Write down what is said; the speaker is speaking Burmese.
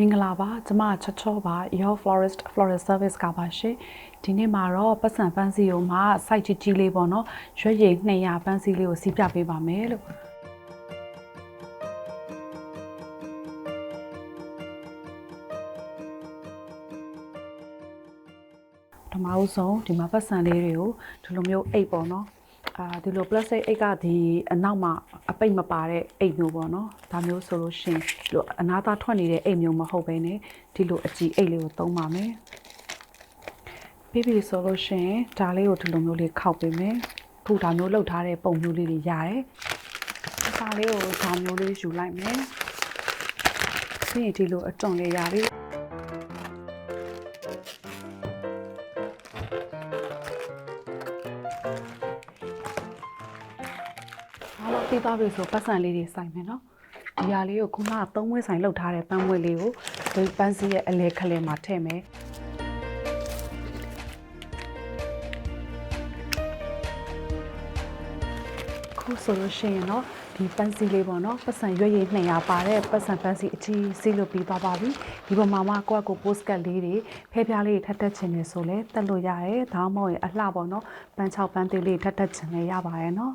မင်္ဂလာပါကျမချောချောပါ Your Florist Florist Service ကပါရှင်ဒီနေ့မှာတော့ပတ်စံပန်းစီကိုမှ site ကြီးကြီးလေးပေါ့နော်ရွှေရည်200ပန်းစီလေးကိုစီးပြပေးပါမယ်လို့ပထမဦးဆုံးဒီမှာပတ်စံလေးတွေကိုဒီလိုမျိုးအိတ်ပေါ့နော် အာဒီလို plastic အိတ်ကဒီအနောက်မှာအပိတ်မပါတဲ့အိတ်မျိုးပေါ့နော်ဒါမျိုးဆိုလို့ရှရင်ဒီလိုအနာသားထွက်နေတဲ့အိတ်မျိုးမဟုတ်ဘဲねဒီလိုအကြည့်အိတ်လေးကိုသုံးပါမယ်ပြီးပြီဆိုလို့ရှရင်ဒါလေးကိုဒီလိုမျိုးလေးခောက်ပေးမယ်ခုဒါမျိုးလှုပ်ထားတဲ့ပုံမျိုးလေးတွေရတယ်ဒါလေးကိုဒါမျိုးလေးယူလိုက်မယ်ပြီးရင်ဒီလိုအတွန်လေးရပြီ အားလုံးပြီးသွားပြီဆိုပတ်စံလေးတွေစိုက်မယ်နော်ဒီဟာလေးကိုခုနကသုံးဝဲဆိုင်လောက်ထားတဲ့ပန်းဝဲလေးကိုဒီပန်းစီရဲ့အလဲခလဲမှာထည့်မယ်ခုဆိုလို့ရှိရင်တော့ဒီပန်းစီလေးပေါ့နော်ပတ်စံရွက်ရည်200ပါတဲ့ပတ်စံပန်းစီအကြီးစီးလို့ပြီးသွားပါပြီဒီပေါ်မှာမှကိုယ့်အကို post card လေးတွေဖဲပြားလေးတွေထပ်တက်ချင်နေဆိုလဲတက်လို့ရတယ်ဒါမှမဟုတ်ရင်အလှပေါ့နော်ပန်း6ပန်းသေးလေးထပ်တက်ချင်လဲရပါရဲ့နော်